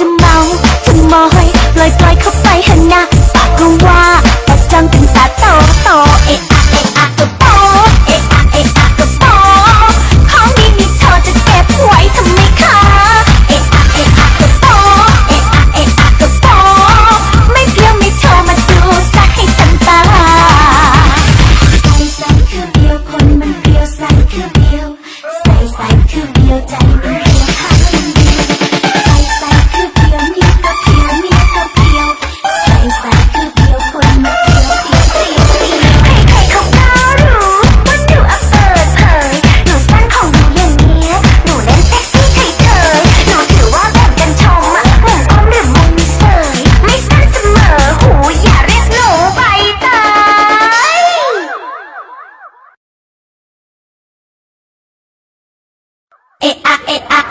จะเมาจะมอให้ปล่อยปล่อยเข้าไปหันหน้า it at